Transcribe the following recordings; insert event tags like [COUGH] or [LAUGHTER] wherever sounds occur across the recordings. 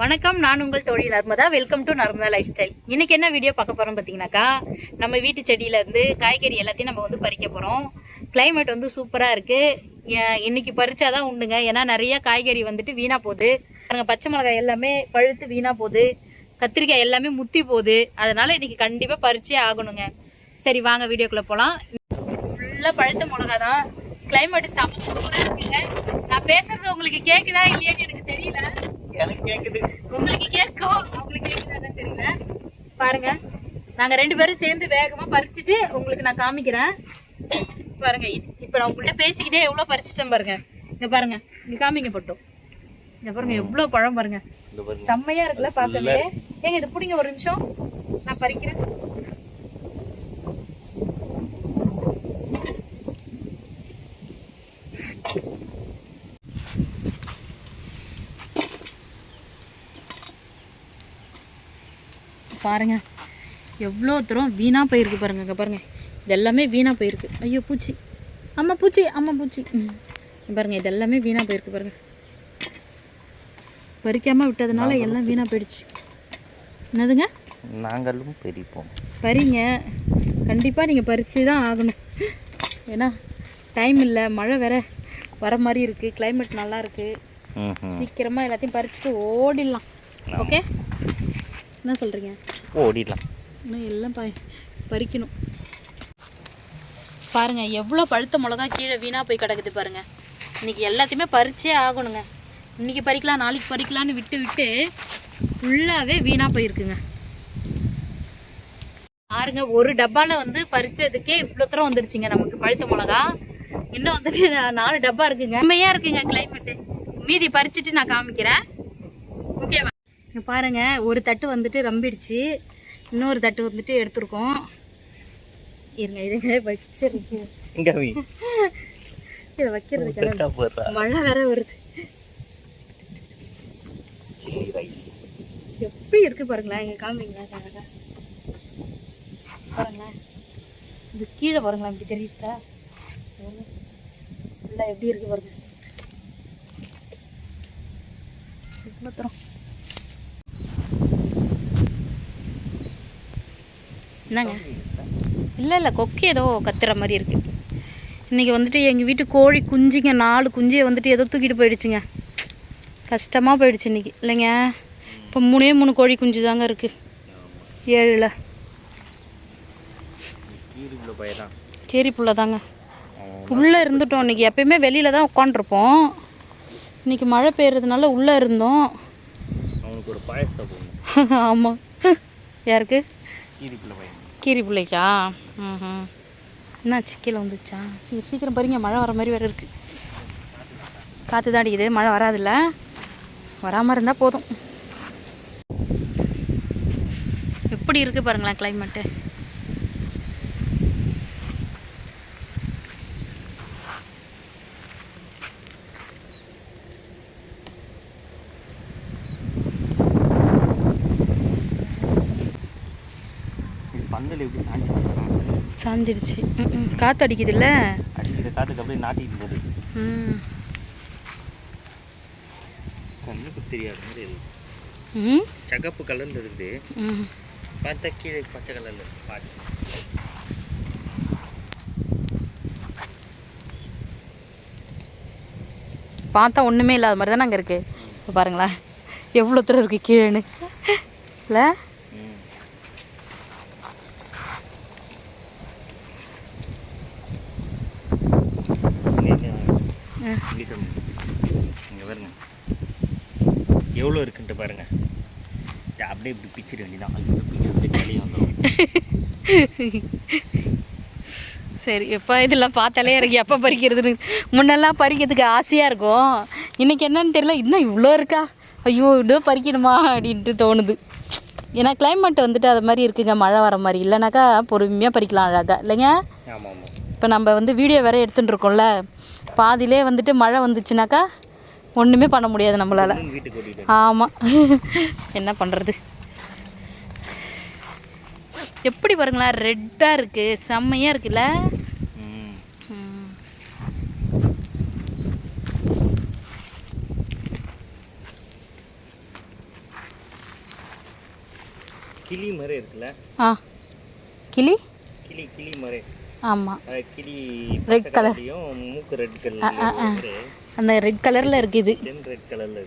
வணக்கம் நான் உங்கள் தோழி Narmada. Welcome to Narmada lifestyle இன்னைக்கு என்ன வீடியோ பார்க்க போறோம் பார்த்தீங்கன்னாக்கா நம்ம வீட்டு செடியில இருந்து காய்கறி எல்லாத்தையும் நம்ம வந்து பறிக்க போறோம். கிளைமேட் வந்து சூப்பரா இருக்கு. இன்னைக்கு பறிச்சாதான் உண்டுங்க. ஏன்னா நிறைய காய்கறி வந்துட்டு வீணா போகுது. பாருங்க பச்சை மிளகாய் எல்லாமே பழுத்து வீணா போகுது. கத்திரிக்காய் எல்லாமே முத்தி போகுது. அதனால இன்னைக்கு கண்டிப்பா பறிச்சே ஆகணுங்க. சரி வாங்க வீடியோக்குள்ள போலாம். ஃபுல்லாக பழுத்த மிளகா தான் கிளைமேட் செம சூப்பரா இருக்குங்க. நான் பேசுறது உங்களுக்கு கேக்குதா இல்லையான்னு எனக்கு தெரியல. எனக்கு கேக்குது. உங்களுக்கு கேட்கும் உங்களுக்கு கேக்குதான்னு தெரியல. பாருங்க. நாங்க ரெண்டு பேரும் சேர்ந்து வேகமா பறிச்சுட்டு உங்களுக்கு நான் காமிக்கிறேன். பாருங்க இப்ப நான் உங்கள்ட்ட பேசிக்கிட்டே எவ்வளவு பறிச்சிட்டேன் பாருங்க. இங்க பாருங்க இங்க காமிங்க பட்டும் இங்க பாருங்க எவ்வளவு பழம் பாருங்க. செம்மையா இருக்குல்ல பார்க்கவே ஏங்க இது பிடிங்க ஒரு நிமிஷம். நான் பறிக்கிறேன். பாருங்க. எவ்வளோ தூரம் வீணா போயிருக்கு பாருங்க இங்க பாருங்க. இது எல்லாமே வீணா போயிருக்கு. ஐயோ பூச்சி. அம்மா பூச்சி அம்மா பூச்சி. ம். இங்க பாருங்க இது எல்லாமே வீணா போயிருக்கு பாருங்க. பறிக்காம விட்டதுனால எல்லாம் வீணா போயிடுச்சு. என்னதுங்க? நாங்களும் பெரிப்போம் பறிங்க. கண்டிப்பாக நீங்கள் பறித்து தான் ஆகணும். ஏன்னா டைம் இல்லை. மழை வேற வர மாதிரி இருக்குது climate நல்லா இருக்குது. சீக்கிரமாக எல்லாத்தையும் பறிச்சுட்டு ஓடிடலாம். ஓகே என்ன சொல்கிறீங்க ஓடிடலாம். இன்னும் எல்லாம் ப பறிக்கணும். பாருங்க எவ்வளோ பழுத்த மிளகா கீழே வீணாக போய் கிடக்குது பாருங்க. இன்னைக்கு எல்லாத்தையுமே பறிச்சே ஆகணுங்க. இன்னைக்கு பறிக்கலாம் நாளைக்கு பறிக்கலாம்னு விட்டு விட்டு ஃபுல்லாகவே வீணாக போயிருக்குங்க. பாருங்க ஒரு டப்பால வந்து பறிச்சதுக்கே இவ்வளோ தூரம் வந்துருச்சுங்க நமக்கு பழுத்த மிளகா. இன்னும் வந்துட்டு நாலு டப்பா இருக்குங்க. செம்மையா இருக்குங்க கிளைமேட்டு மீதி பறிச்சுட்டு நான் காமிக்கிறேன். ஓகேவா இங்க பாருங்க ஒரு தட்டு வந்துட்டு ரம்பிடுச்சு. இன்னொரு தட்டு வந்துட்டு எடுத்திருக்கோம். இருங்க இதுங்க வச்சிருக்கு. [LAUGHS] இதை வைக்கிறது கிடக்கு தட்டா போடுறா. மழை வேற வருது. எப்படி இருக்கு பாருங்களேன் இங்க காமிங்களேன் அழகா பாருங்களேன். இது கீழே பாருங்களேன் இப்படி தெரியுதா? ஃபுல்லாக எப்படி இருக்கு பாருங்க. இவ்வளோ தூரம். என்னங்க? இல்லை இல்லை கொக்கு ஏதோ கத்துற மாதிரி இருக்கு. இன்னைக்கு வந்துட்டு எங்கள் வீட்டு கோழி குஞ்சுங்க நாலு குஞ்சியை வந்துட்டு ஏதோ தூக்கிட்டு போயிடுச்சுங்க. கஷ்டமாக போயிடுச்சு இன்னைக்கு. இல்லைங்க இப்போ மூணே மூணு கோழி குஞ்சு தாங்க இருக்கு. ஏழில். கேரி புள்ள தாங்க உள்ளே இருந்துட்டோம் இன்னைக்கு. எப்பயுமே வெளியில தான் உட்காண்ட்ருப்போம் இன்னைக்கு மழை பெய்யறதுனால உள்ளே இருந்தோம். [LAUGHS] ஆமாம் யாருக்கு? பையன் கீரி பிள்ளைக்கா ம் என்னாச்சு? கீழே வந்துச்சா சரி சீக்கிரம் பாருங்க மழை வர மாதிரி வேறு இருக்குது காற்று தான் அடிக்குது மழை வராதுல்ல. வராமல் இருந்தால் போதும். எப்படி இருக்குது பாருங்களேன் கிளைமேட்டு பந்தல் எப்படி சாஞ்சிச்சு ம் காற்று அடிக்குதுல்ல? அடிக்கிற காத்துக்கு அப்படியே நாட்டிட்டு போகுது கண்ணுக்கு தெரியாத மாதிரி இருக்கு. ம்? சகப்பு கலர்ல இருக்குது. ம். பார்த்தா கீழே பச்சை கலர்ல இருக்கு பாட்டு பார்த்தா ஒன்றுமே இல்லாத மாதிரி தானே அங்கே இருக்குது இப்போ பாருங்களேன். எவ்வளோ தூரம் இருக்குது கீழேன்னு. இல்லை? ம் இங்கே பாருங்க. எவ்வளோ இருக்குன்ட்டு பாருங்க. இது அப்படியே இப்படி பிச்சிட வேண்டியதான் அது பிடிக்க அப்படியே வெளியே வந்துடும் [LAUGHS] சரி எப்போ இதெல்லாம் பார்த்தாலே எனக்கு எப்போ பறிக்கிறதுன்னு. முன்னெல்லாம் பறிக்கிறதுக்கு ஆசையாக இருக்கும். இன்னைக்கு என்னன்னு தெரியல. இன்னும் இவ்வளோ இருக்கா? ஐயோ இவ்வளோ பறிக்கணுமா அப்படின்ட்டு தோணுது. ஏன்னா climate வந்துட்டு அது மாதிரி இருக்குங்க. மழை வர மாதிரி. இல்லைனாக்கா பொறுமையாக பறிக்கலாம் அழகாக இல்லைங்க? இப்போ நம்ம வந்து வீடியோ வேற எடுத்துட்டு இருக்கோம்ல. பாதியிலே வந்துட்டு மழை வந்துச்சுனாக்கா ஒன்றுமே பண்ண முடியாது நம்மளால். ஆமாம் [LAUGHS] என்ன பண்ணுறது எப்படி பாருங்களேன் ரெட்டாக இருக்குது செம்மையாக இருக்குல்ல. கிளி மாதிரி இருக்குல்ல? ஆ. கிளி? கிளி கிளி மாதிரி ஆமாம் கிளி colour. கலர்லையும் மூக்கு ரெட். கலர் அந்த ரெட் கலரில் இருக்குது. ரெட் கலர்ல.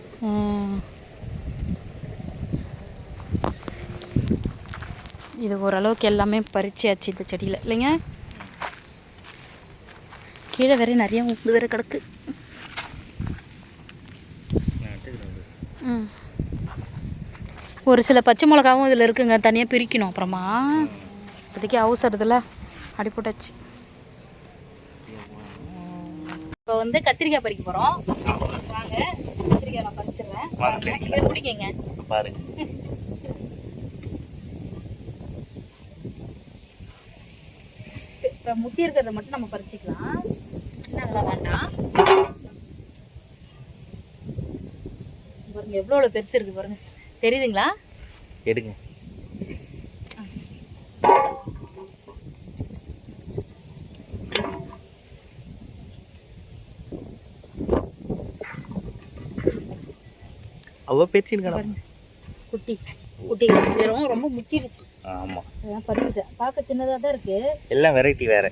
இது ஓரளவுக்கு எல்லாமே பறிச்சியாச்சு இந்த செடியில். இல்லைங்க? கீழே வேற நிறைய உந்து வேற கிடக்கு. ஒரு சில பச்சை மிளகாவும் இதில் இருக்குங்க. தனியாக பிரிக்கணும் அப்புறமா. இப்போதைக்கு அவசரத்தில். அடிப்பட்டாச்சு இப்போ வந்து கத்திரிக்காய் பறிக்க போகிறோம் வாங்க கத்திரிக்காய் நான் பறிச்சிடுறேன். இதை பிடிக்கங்க பாருங்க. இப்போ முத்தி இருக்கிறத மட்டும் நம்ம பறிச்சுக்கலாம். அதெல்லாம் வேண்டாம். பாருங்க எவ்வளோ எவ்வளோ பெருசு இருக்கு பாருங்க. தெரியுதுங்களா? எடுங்க. அவ பேச்சிருக்கா பாருங்க. குட்டி குட்டி. வெறும் ரொம்ப முத்திடுச்சு ஆமா. அதெல்லாம் பறிச்சுட்டேன். பார்க்க சின்னதாக தான் இருக்கு. எல்லாம் வெரைட்டி வேற.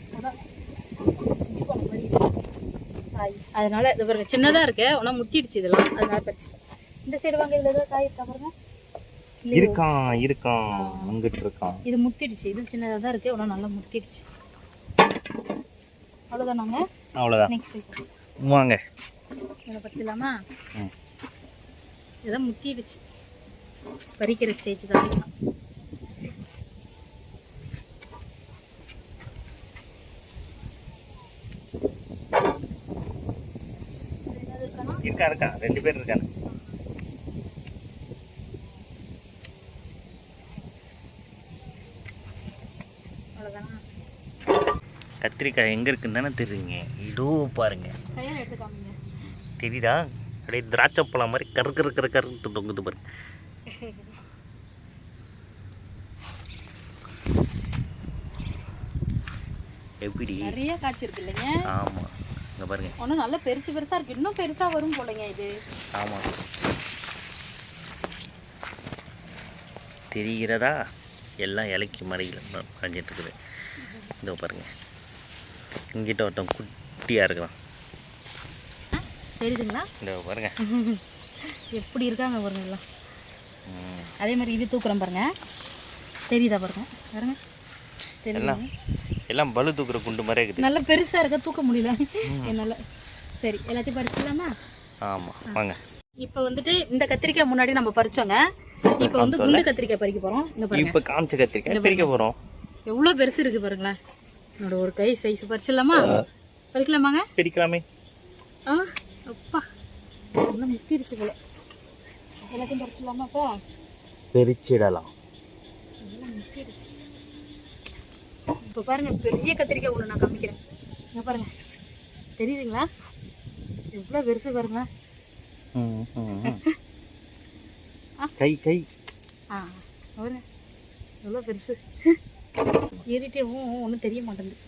அதனால இது பாருங்க சின்னதாக இருக்கு. ஆனால் முத்திடுச்சு இதெல்லாம். அதனால பறிச்சுட்டேன். இந்த சைடு வாங்க இதில் ஏதாவது காய் இருக்கா பாருங்க? இருக்கான் இருக்கான் அங்கிட்டு இருக்கான் இது முத்திடுச்சு இது சின்னதாக தான் இருக்கு. ஆனால் நல்லா முத்திடுச்சு அவ்வளோதானாங்க அவ்வளோதான் நெக்ஸ்ட் வாங்க. இதை பறிச்சிடலாமா? ம். இதான் முத்திடுச்சு. பறிக்கிற ஸ்டேஜ் தான்? இருக்கா இருக்கா. ரெண்டு பேர் இருக்காங்க. கத்திரிக்காய் எங்க இருக்குன்னு தானே தெரியுங்க இதோ பாருங்க. தெரியுதா? அப்படியே திராட்சை பழம் மாதிரி கரு கரு கரு கருத்து தொங்குது பாருங்க எப்படி? நிறைய காய்ச்சிருக்கு இல்லைங்க? ஆமா. இங்க பாருங்க. ஒன்றும் நல்ல பெருசு பெருசா இருக்கு. இன்னும் பெருசா வரும் போலங்க இது. ஆமா. தெரிகிறதா? எல்லாம் இலைக்கு மறையில் மறைஞ்சிட்டு இருக்குது இதோ பாருங்க. இங்கிட்ட ஒருத்தன் குட்டியா இருக்கலாம் தெரியுதுங்களா? இதோ பாருங்க. எப்படி இருக்காங்க பாருங்க எல்லாம். அதே மாதிரி இது தூக்குறோம் பாருங்க. தெரியுதா பாருங்க? பாருங்க. எல்லாம் எல்லாம் பலு தூக்குற குண்டு மாதிரி இருக்குது. நல்ல பெருசா இருக்க? தூக்க முடியல. என்னால. சரி எல்லாத்தையும் பறிச்சிடலாமா? ஆமா வாங்க. இப்போ வந்துட்டு இந்த கத்திரிக்காய் முன்னாடி நம்ம பறிச்சோங்க. இப்போ வந்து குண்டு கத்திரிக்காய் பறிக்க போறோம். இங்க பாருங்க. இப்ப காமிச்ச கத்திரிக்காய் பிரிக்க போறோம். எவ்வளவு பெருசு இருக்கு பாருங்களேன். என்னோட ஒரு கை சைஸ் பறிச்சிடலாமா? பறிக்கலாமாங்க? பிரிக்கலாமே. ஆ. அப்பா நல்லா முத்திருச்சு போல எல்லாத்தையும் பறிச்சிடலாமா அப்போ பிரிச்சிடலாம். நல்லா முத்திடுச்சு. இப்போ பாருங்க பெரிய கத்திரிக்காய் ஒன்று நான் காமிக்கிறேன். இங்க பாருங்க. தெரியுதுங்களா? எவ்வளோ பெருசு பாருங்க. கை கை. ஆ பாருங்க. எவ்வளோ பெருசு. ஏறிட்டேவும் ஒன்றும் தெரிய மாட்டேங்குது.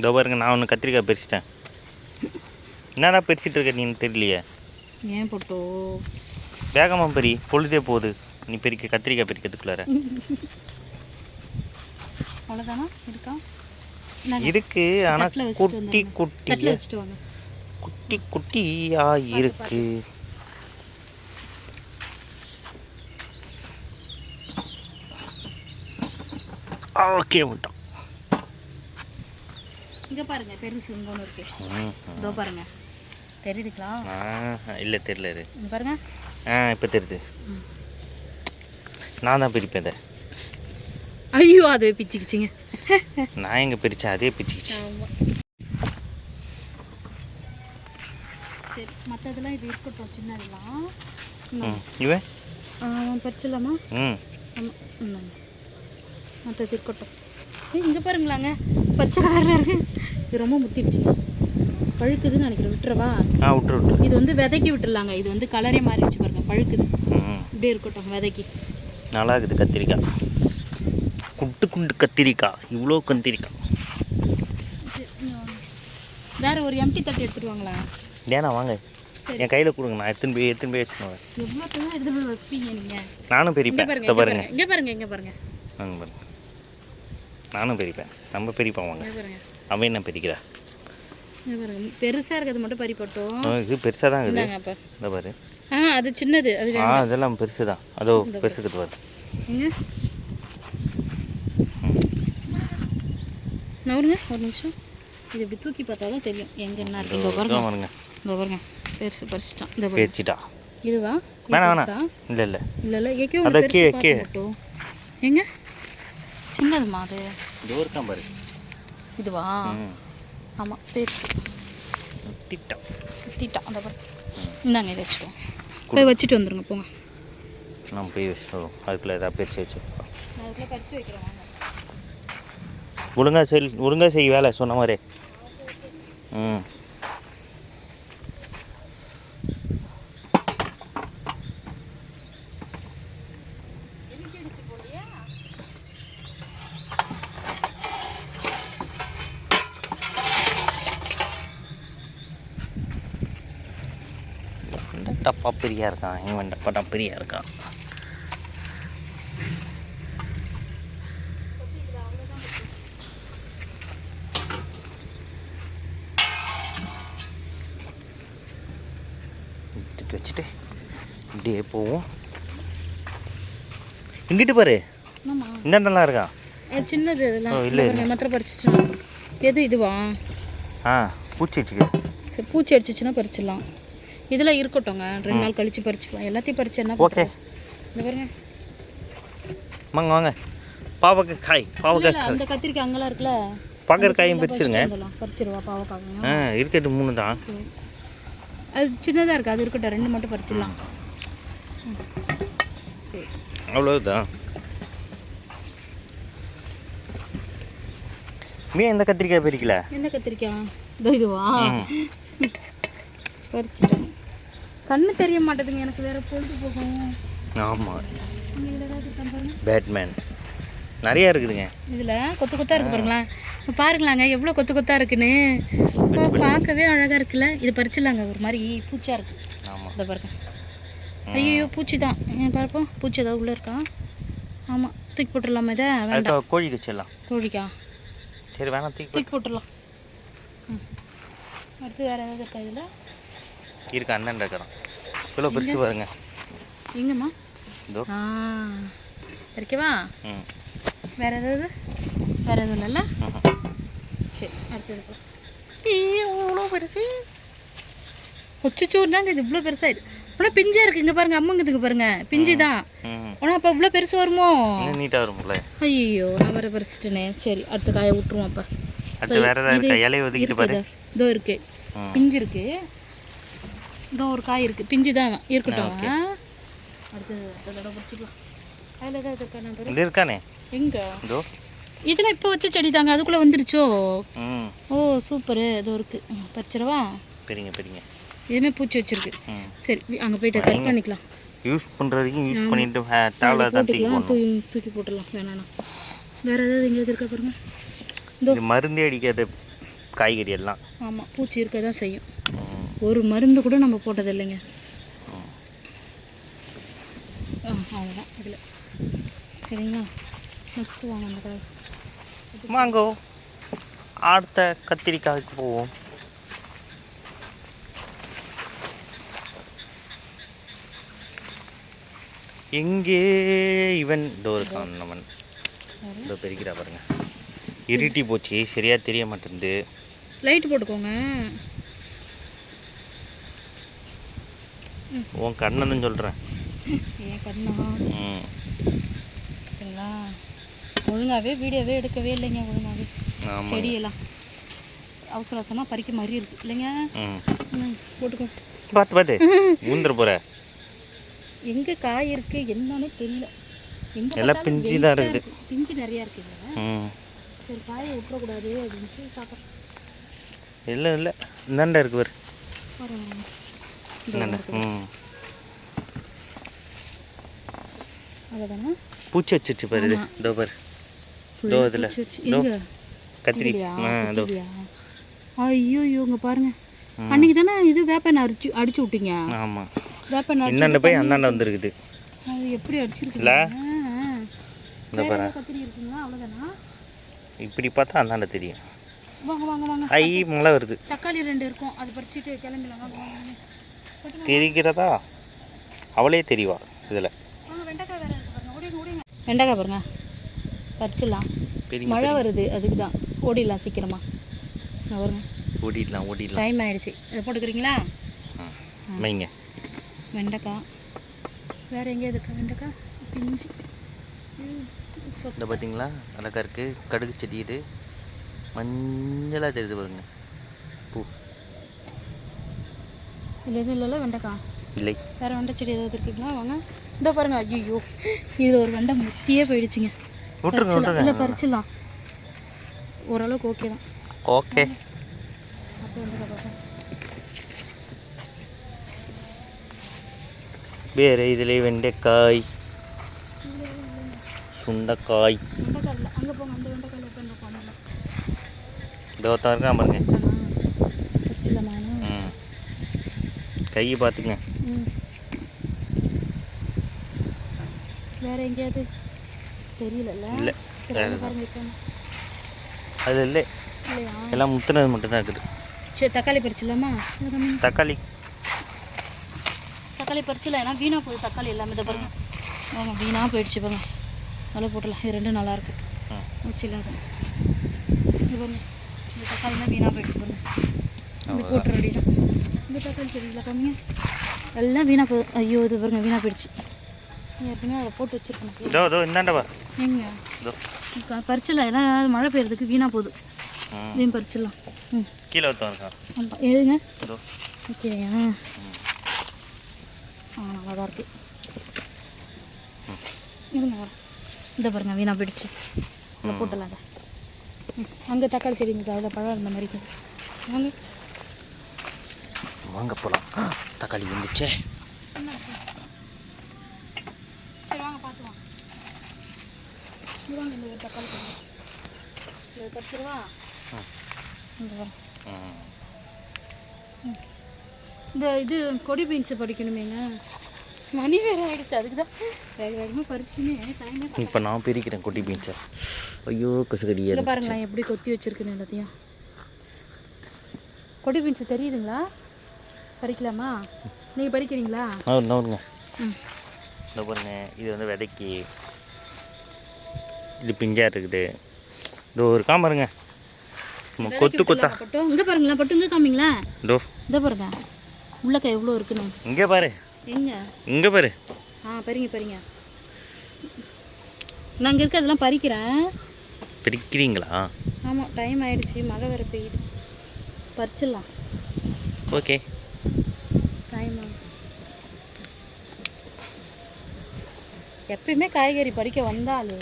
இதோ பாருங்க நான் ஒன்று கத்திரிக்காய் பிரிச்சிட்டேன் என்னடா பிரிச்சிட்டு இருக்க நீ தெரியலையே? ஏன் போட்டோ? வேகமா பெரி பொழுதே போகுது. நீ பிரிக்க கத்திரிக்காய் பிரிக்கிறதுக்குள்ளார அவ்வளோதானா இருக்கா? இருக்கு ஆனா தட்டுல வச்சுட்டு குட்டி. குட்டி குட்டி குட்டியா இருக்கு. ஓகே விட்டோம். இங்கே பாருங்க பெருசு இங்கே ஒன்று இருக்கு. இதோ பாருங்க. தெரியுதுங்களா? இல்லை தெரியல இங்க பாருங்க. ஆ இப்போ தெரியுது. நான் தான் பிரிப்பேன் இதை. ஐயோ அது பிச்சுக்கிச்சிங்க. நான் எங்கே பிரித்தேன் அதே பிச்சுக்கிச்சு. சரி மற்றதெல்லாம் இது இருக்கட்டும் சின்னதெல்லாம். இவன் பறிச்சிடலாமா ம். ஆமாம் மற்றது இருக்கட்டும். இங்கே பாருங்களாங்க. பச்சை கலரில் இருக்கு இது ரொம்ப முத்திடுச்சுங்க பழுக்குதுன்னு நினைக்கிறேன். விட்டுறவா? ஆ விட்டுரு விட்டுரு. இது வந்து விதைக்கி விட்டுடலாங்க. இது வந்து கலரே மாறிடுச்சு பாருங்க. பழுக்குது. இப்படியே இருக்கட்டும் விதைக்கி. நல்லா இருக்குது கத்திரிக்காய். குண்டு குண்டு கத்திரிக்காய். இவ்வளோ கத்திரிக்காய். வேற ஒரு எம்டி தட்டு எடுத்துட்டு வாங்களேன் தேனா வாங்க என் கையில் கொடுங்க நான் எடுத்துன்னு போய் எடுத்துன்னு போய் வச்சுக்கோங்க. எவ்வளோ தான் எடுத்து போய் வைப்பீங்க நீங்க? நானும் பெரியப்பேன் பாருங்க இங்க பாருங்க. பாருங்க இங்க பாருங்க இங்க பாருங்க. நானும் பெரியப்பேன் நம்ம பெரியப்பா வாங்க. அவன் என்ன பெரிக்கிறா? பெருசா இருக்கிறது மட்டும் பறி போட்டோம் இது பெருசாக தான் இருக்குது. இந்த பாரு. ஆ அது சின்னது. அது ஆ அதெல்லாம் பெருசு தான். அதோ பெருசுக்கு பாரு. நவருங்க ஒரு நிமிஷம். இது இப்படி தூக்கி பார்த்தா தான் தெரியும். எங்க என்ன இருக்கு. இங்க பாருங்க. இதோ பாருங்க. இங்க பாருங்க. பெருசு பறிச்சிட்டான். இந்த பாருங்க. பேச்சிட்டா. இதுவா? இது வேணாம்? வேணாம் இல்லை இல்லை. இல்ல இல்ல. ஏக்கே கீழே, பெருசு கீழே. எங்க? சின்னதுமா அது? இதோ இருக்கான் பாரு இதுவா? ம். ஆமா பெருசு திட்டம் தீட்டா. அந்த பாரு. இந்தாங்க இதை வச்சுக்கோ. போய் வச்சுட்டு வந்துருங்க போங்க. நம்ம போய் வச்சுருவோம் அதுக்குள்ளே ஏதாவது பெருசு வச்சு அதுக்குள்ளே பறிச்சு வைக்கிறேன் வாங்க. ஒழுங்கா செல் ஒழுங்கா செய் வேலை சொன்ன மாதிரி ம். பெரியா இருக்கான் இவன் டப்பா டப்பரியா இருக்கான். தூக்கி வச்சுட்டு இப்படியே போவோம். இங்கிட்டு பாரு. இந்த நல்லா இருக்கான் சின்னது இதெல்லாம். இல்ல, மாத்திரம் பறிச்சிட்டு எது இதுவா? ஆ பூச்சி வச்சுக்க சரி பூச்சி அடிச்சிச்சுன்னா பறிச்சிடலாம். இதெல்லாம் இருக்கட்டும்ங்க. ரெண்டு நாள் கழிச்சு பறிச்சுக்கலாம். எல்லாத்தையும் பறிச்சு என்ன ஓகே? இந்த பாருங்க. வாங்க வாங்க. பாவக்காய் காய் பாவக்காய் அந்த கத்திரிக்காய் அங்கெல்லாம் இருக்குல்ல. பாக்கறக்காயும் பிரிச்சிருங்க பறிச்சிருவா பாவக்காங்க ஆ இருக்கிறது மூணு தான். அது சின்னதாக இருக்குது அது இருக்கட்டும். ரெண்டு மட்டும் பறிச்சிடலாம். சரி. அவ்வளோதான் மீ இந்த கத்திரிக்காய் பிரிக்கல எந்த கத்திரிக்காய்? இதோ இதுவா. பறிச்சிட்டேன். கண்ணு தெரிய மாட்டேதுங்க எனக்கு வேற பொழுது போகும் ஆமாம் பேட்மேன். நிறைய இருக்குதுங்க. இதில் கொத்து கொத்தா இருக்கு பாருங்களேன் இப்ப பாருங்களாங்க எவ்வளோ கொத்து கொத்தா இருக்குன்னு. இப்போ பார்க்கவே அழகாக இருக்குல்ல. இது பறிச்சிடலாங்க ஒரு மாதிரி பூச்சா இருக்கு. ஆமாம் இதை பாருங்க. ஐயோ பூச்சி தான். பார்ப்போம். பூச்சி ஏதாவது உள்ளே இருக்கா? ஆமாம் தூக்கி போட்டுடலாமா இதை? வேண்டாம். கோழி வச்சிடலாம். கோழிக்கா? சரி வேணாம் தூக்கி தூக்கி போட்டுடலாம். ம். அடுத்து வேறு ஏதாவது இருக்கா இதில். இருக்கு அண்ணன் இருக்கிறான். இவ்வளோ பெருசு பாருங்க. எங்கம்மா இதோ. இருக்கவா ம். வேறு ஏதாவது? வேறு எதுவும் இல்லைல்ல. சரி அடுத்தது இவ்வளோ பெருசு. ஒச்சுச்சோறுதாங்க இது? இவ்வளோ பெருசாயிடு. ஆனால் பிஞ்சா இருக்கு. இங்கே பாருங்க அம்மங்குதுங்க பாருங்க. பிஞ்சு தான். ஆனால் அப்போ இவ்வளோ பெருசு வருமோ? நீட்டாக வரும்ல. ஐயோ நான் வர பறிச்சிட்டேனே. சரி அடுத்த காயை விட்டுருவோம் அப்போ. அடுத்து வேற ஏதாவது இலையை ஒதுக்கிட்டு பாரு. இதோ இருக்கு. பிஞ்சு இருக்கு. இதோ ஒரு காய் இருக்கு. பிஞ்சு தான் இருக்கட்டும். அடுத்து அதில் ஏதாவது இருக்கா நான் இருக்கானே? எங்க? இதோ. இதெல்லாம் இப்போ வச்ச செடி தாங்க. அதுக்குள்ளே வந்துருச்சோ? Oh super. இதோ இருக்கு. ம், பறிச்சிடவா? பெரிங்க பெரிங்க. இதுவுமே பூச்சி வச்சிருக்கு. சரி அங்கே போயிட்டு கட் பண்ணிக்கலாம். யூஸ் பண்ணுற வரைக்கும் யூஸ் பண்ணிட்டு தேவையில்ல தான் தூக்கி போட்டுடலாம். வேணாண்ணா. வேறு ஏதாவது எங்கேயாவது இருக்கா பாருங்க. இது. மருந்தே அடிக்காத காய்கறி எல்லாம். ஆமாம் பூச்சி இருக்க தான் செய்யும். ஒரு மருந்து கூட நம்ம போட்டது இல்லைங்க அவ்வளோதான் இதில் சரிங்களா? நெக்ஸ்ட் வாங்க அந்த கடை வாங்கோ அடுத்த கத்திரிக்காய்க்கு போவோம். எங்கே இவன்? இருக்கான் அவன் இதோ பெருக்கிறா பாருங்க. இருட்டி போச்சு சரியா தெரிய மாட்டேங்குது. லைட் போட்டுக்கோங்க. உன் கண்ணன்னு சொல்கிறேன் ஏன் கண்ணா? ம். ஒழுங்காகவே வீடியோவே எடுக்கவே இல்லைங்க ஒழுங்காகவே செடியெல்லாம். அவசர அவசரமாக பறிக்க மாதிரி இருக்கு. இல்லைங்க? போட்டுக்கோ. பார்த்து பார்த்து ஊந்துற போகிற எங்கே காய் இருக்கு என்னன்னு தெரியல. எல்லாம் பிஞ்சு தான் இருக்குது. இருக்கு. பிஞ்சு நிறையா இருக்குங்க ம். சரி காயை விட்டுறக்கூடாது அப்படின்னு சொல்லி பார்க்குறேன் இல்லை இல்லை. இந்தாண்டா இருக்கு பாரு வரேன் இந்தாண்டா ம் அதுதானே பூச்சி வச்சிருச்சு பாரு இது. இதோ பாரு. இதோ இதில். இதோ. கத்திரி? ஆ இதோ? ஐயோ இவங்க பாருங்க. அன்னைக்கு தானே இது வேப்பெண்ணெய் அடிச்சு அடிச்சு விட்டீங்க? ஆமாம் வேப்பெண்ணெய் அடிச்சு இந்தாண்ட போய் அந்தாண்ட வந்துருக்குது. அது எப்படி அடிச்சிருக்கு இல்ல? ஆ, ஆ. இந்த பாரு. கத்திரி இருக்குங்களா? அவ்வளோதானா இப்படி பார்த்தா அந்தாண்ட தெரியும். வாங்க வாங்க வாங்க. ஐ மழை வருது. தக்காளி ரெண்டு இருக்கும். அது பறிச்சுட்டு கிளம்பிடலாம். வாங்க. தெரிகிறதா? அவளே தெரியவா இதில். வெண்டைக்காய் பாருங்க. பறிச்சிடலாம். மழை வருது அதுக்கு தான். ஓடிடலாம் சீக்கிரமா. இங்க பாருங்க. ஓடிடலாம் ஓடிடலாம். டைம் ஆயிடுச்சு. இதை போட்டுக்கிறீங்களா? வைங்க. வெண்டைக்காய். வேற எங்கேயாவது இருக்கா? வெண்டைக்காய்? பிஞ்சு. இந்த பார்த்தீங்களா அழகா இருக்கு. கடுகு செடி இது மஞ்சளாக தெரியுது பாருங்க பூ இல்லை எதுவும் இல்லைல்ல வெண்டைக்காய். இல்லை. வேற வெண்டை செடி ஏதாவது இருக்குங்களா? வாங்க. இந்த பாருங்க ஐயோ இதில் ஒரு வெண்டை முத்தியே போயிடுச்சுங்க. பறிச்சிடலாம். இல்லை பறிச்சிடலாம். ஓரளவுக்கு ஓகே தான். ஓகே வேறு இதில் வெண்டைக்காய். சுண்டைக்காய். இதோ தான் இருக்கா பாருங்க பறிச்சிடலாமா ம் கையை பார்த்துங்க வேற எங்கேயாவது இல்லை இப்போ. அது இல்லை. எல்லாம் முத்துனது மட்டும்தான் இருக்குது. சரி தக்காளி பறிச்சிடலாமா. தக்காளி. தக்காளி பறிச்சிடலாம் ஏன்னா வீணாக போகுது தக்காளி எல்லாமே. இதை பாருங்க. வாங்க வீணாக போயிடுச்சு பாருங்க. நல்லா போட்டலாம் இது ரெண்டும் நல்லா இருக்கு. ம் வச்சிடலாம் இது பாருங்க. இந்த தக்காளி தான் வீணாக போயிடுச்சு பாருங்க. போட்டுற வேண்டியதான் இந்த தக்காளி சரிங்களா கம்மியா? எல்லாம் வீணாக போகுது ஐயோ இது பாருங்க வீணாக போயிடுச்சு. ஏற்கனவே அதை போட்டு வச்சிருக்கணும். இதோ இதோ இந்தாண்ட வா. எங்க? பறிச்சிடலாம் ஏன்னா மழை பெய்யறதுக்கு வீணாக போகுது. இதையும் பறிச்சிடலாம். ம். கீழே ஆமாம் எதுங்க? ஓகேயா? ஆ நல்லா தான் இருக்கு. இருங்க இந்த பாருங்க வீணாக போயிடுச்சு. அதை போட்டலாம் அதை ம். அங்கே தக்காளி செடி இருந்தது அதில் பழம் இருந்த மாதிரி இருக்குது வாங்க. வாங்க போகலாம் தக்காளி வந்துச்சே. இந்த இதை கொடி பீன்ஸ் படிக்கணுமேங்க மணி வேற ஆயிடுச்சு அதுக்கு தான் வேக வேகமாக பறிச்சுன்னு இப்போ நான் பிரிக்கிறேன் குட்டி பீன்ஸை. ஐயோ கசுகடியா இங்கே பாருங்களேன் எப்படி கொத்தி வச்சிருக்குன்னு எல்லாத்தையும். கொடி பீன்ஸ் தெரியுதுங்களா? பறிக்கலாமா நீங்கள் பறிக்கிறீங்களா ம். இந்த பாருங்க இது வந்து விதைக்கு. இது பிஞ்சா இருக்குது. இதோ ஒரு காமருங்க கொத்து கொத்தா. பட்டு? இங்கே பாருங்களேன் பட்டு. இங்கே காமிங்களா? இதோ. இதை பாருங்க. உள்ளக்கா எவ்வளோ இருக்குன்னு. இங்கே பாரு. எங்க? இங்கே பாரு. ஆ பறிங்க பறிங்க நான் இங்கே இருக்க அதெல்லாம் பறிக்கிறேன். பிரிக்கிறீங்களா? ஆமாம் டைம் ஆயிடுச்சு. மழை வேற பெய்யுது. பறிச்சிடலாம். ஓகே. டைம் எப்பயுமே காய்கறி பறிக்க வந்தாலே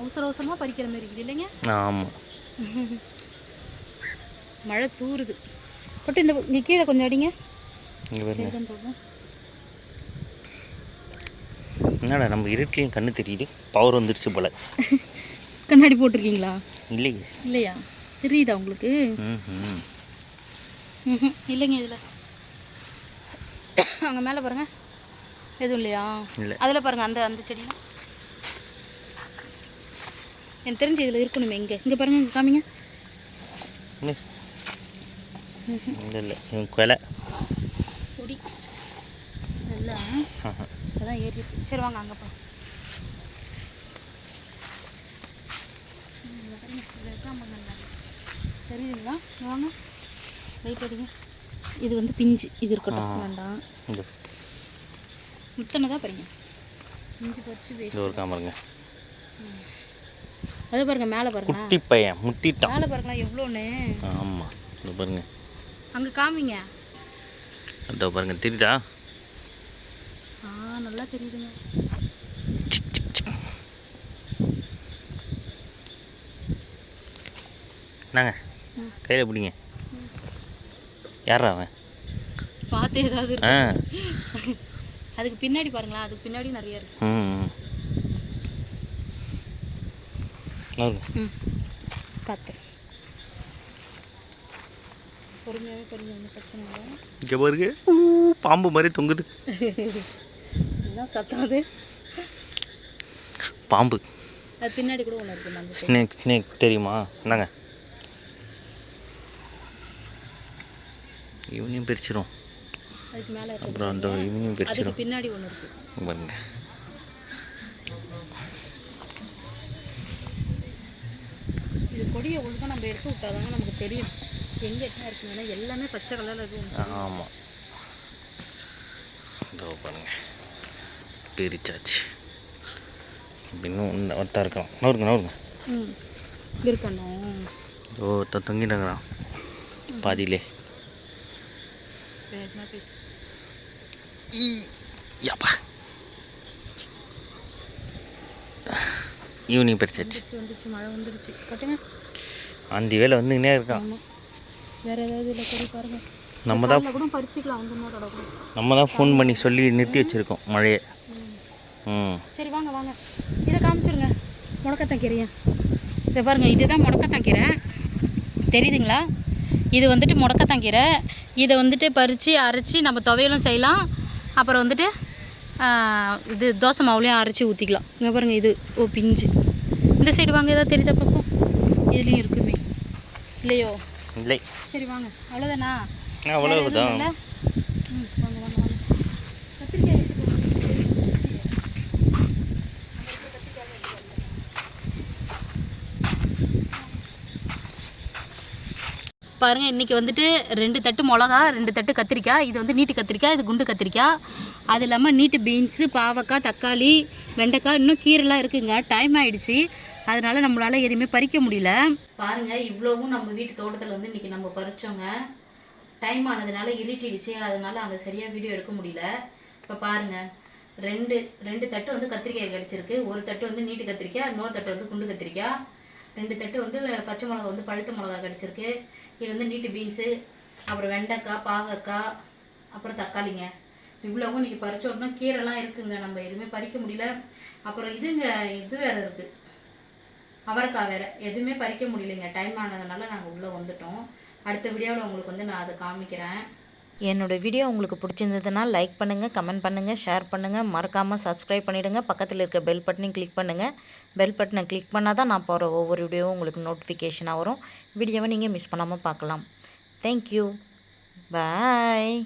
அவசர அவசரமாக பறிக்கிற மாதிரி இருக்குது இல்லைங்க? ஆமாம் [LAUGHS] மழை தூறுது பட்டு இந்த இங்கே கீழே கொஞ்சம் அடிங்க. என்னடா நம்ம இருட்லேயும் கண்ணு தெரியுது. பவர் வந்துருச்சு போல. [LAUGHS] கண்ணாடி போட்டிருக்கீங்களா? இல்லையே. இல்லையா? தெரியுதா உங்களுக்கு. இல்லைங்க இதில். அங்கே மேலே பாருங்க. எதுவும் இல்லையா? இல்லை. அதில் பாருங்க அந்த அந்த செடி எனக்கு தெரிஞ்சு இதில் இருக்கணுமே இங்கே. இங்கே பாருங்க இங்கே காமிங்க. இல்லை இல்லை கொலை. கொடி. நல்லா. அதான் ஏறி. சரி வாங்க அங்கே போ. தெரியுதுங்களா? வாங்க. லைட் அடிங்க. இது வந்து பிஞ்சு இது இருக்கட்டும். வேண்டாம். முத்தனை தான் பாருங்க. பிஞ்சு பறிச்சு வேஸ்ட் ஒரு காமருங்க. அதை பாருங்க மேலே பாருங்க குட்டி பையன் முட்டிட்டான். மேலே பாருங்களா எவ்வளோன்னு? ஆமாம் இது பாருங்க. அங்கே காமிங்க. இதோ பாருங்க தெரியுதா? ஆ நல்லா தெரியுதுங்க. என்னங்க. கையில் பிடிங்க. யாரா அவன்? பார்த்து ஏதாவது ஆ. இருக்கு. அதுக்கு பின்னாடி பாருங்களா அதுக்கு பின்னாடி நிறைய இருக்கு. ம் பார்த்து பொறுமையாகவே ஒன்றும் பிரச்சனை இல்லை. இங்கே பாருங்க. ஊ, பாம்பு மாதிரி தொங்குது. என்ன சத்தாது பாம்பு. அது பின்னாடி கூட ஒன்று இருக்குது நம்ம ஸ்னேக் ஸ்னேக் தெரியுமா? என்னங்க இவனையும் இருக்குது அப்புறம் அந்த இவனையும் பிரிச்சிடும் பின்னாடி ஒன்று இருக்குது பாருங்க இது கொடியை ஒழுங்காக நம்ம எடுத்து விட்டாதாங்க நமக்கு தெரியும். எங்கே என்ன இருக்குன்னா எல்லாமே பச்சை கலரில் இருக்கும் ஆமாம் இதோ பாருங்க. பிரிச்சாச்சு. இன்னும் ஒன்று ஒருத்தா இருக்கான் நவருங்க நவருங்க. ம். இருக்கணும். ஓ தொங்கிட்டாங்கிறான் பாதியிலே. யாப்பா ஈவினிங் பிரிச்சாச்சு வந்துச்சு மழை வந்துருச்சு. கட்டுங்க. அந்த வேலை வந்துக்கினே இருக்கான். வேறு ஏதாவது இல்லை கொடி பாருங்க. நம்ம தான் கூட பறிச்சிக்கலாம் கூட கூட. நம்ம தான் ஃபோன் பண்ணி சொல்லி நிறுத்தி வச்சுருக்கோம் மழையை. ம். சரி வாங்க வாங்க. இதை காமிச்சிருங்க. முடக்கத்தான் கீரையா. இதை பாருங்க இதுதான் முடக்கத்தான் கீரை. தெரியுதுங்களா? இது வந்துட்டு முடக்கத்தான் கீரை. இதை வந்துட்டு பறித்து அரைச்சி நம்ம துவையலும் செய்யலாம். அப்புறம் வந்துட்டு இது தோசை மாவுலேயும் அரைச்சி ஊற்றிக்கலாம் இங்கே பாருங்கள் இது ஓ பிஞ்சு. இந்த சைடு வாங்க ஏதாவது தெரியுதா பார்ப்போம். இதுலேயும் இருக்குமே. இல்லையோ? இல்லை. சரி வாங்க. அவ்வளோதானா அவ்வளவுதான் இல்ல? ம் வாங்க வாங்க வாங்க கத்திரிக்காய் எடுத்து போடுங்க. பாருங்கள் இன்றைக்கி வந்துட்டு ரெண்டு தட்டு மிளகா ரெண்டு தட்டு கத்திரிக்காய் இது வந்து நீட்டு கத்திரிக்காய் இது குண்டு கத்திரிக்காய். அது இல்லாமல் நீட்டு பீன்ஸு பாவக்காய் தக்காளி வெண்டைக்காய் இன்னும் கீரைலாம் இருக்குங்க. டைம் ஆகிடுச்சி அதனால நம்மளால் எதுவுமே பறிக்க முடியல. பாருங்கள் இவ்வளவும் நம்ம வீட்டு தோட்டத்தில் வந்து இன்றைக்கி நம்ம பறிச்சோங்க. டைம் ஆனதுனால இருட்டிடுச்சு. அதனால் அங்கே சரியாக வீடியோ எடுக்க முடியல. இப்போ பாருங்க ரெண்டு ரெண்டு தட்டு வந்து கத்திரிக்காய் கிடச்சிருக்கு. ஒரு தட்டு வந்து நீட்டு கத்திரிக்காய் இன்னொரு தட்டு வந்து குண்டு கத்திரிக்காய். ரெண்டு தட்டு வந்து பச்சை மிளகா வந்து பழுத்த மிளகா கிடச்சிருக்கு. இது வந்து நீட்டு பீன்ஸு அப்புறம் வெண்டைக்காய் பாகக்காய் அப்புறம் தக்காளிங்க. இவ்வளவும் இன்னைக்கு பறிச்சோம்னா கீரைலாம் இருக்குங்க. நம்ம எதுவுமே பறிக்க முடியல. அப்புறம் இதுங்க இது வேற இருக்குது அவரைக்காய் வேற. எதுவுமே பறிக்க முடியலைங்க. டைம் ஆனதுனால நாங்கள் உள்ளே வந்துட்டோம். அடுத்த வீடியோவில் உங்களுக்கு வந்து நான் அதை காமிக்கிறேன். என்னோட வீடியோ உங்களுக்கு பிடிச்சிருந்ததுன்னா லைக் பண்ணுங்கள் கமெண்ட் பண்ணுங்கள் ஷேர் பண்ணுங்கள் மறக்காமல் சப்ஸ்கிரைப் பண்ணிவிடுங்க பக்கத்தில் இருக்க பெல் பட்டனையும் கிளிக் பண்ணுங்கள் பெல் பட்டனை கிளிக் பண்ணால் தான் நான் போகிற ஒவ்வொரு வீடியோவும் உங்களுக்கு நோட்டிஃபிகேஷனாக வரும். வீடியோவை நீங்கள் மிஸ் பண்ணாமல் பார்க்கலாம். Thank you bye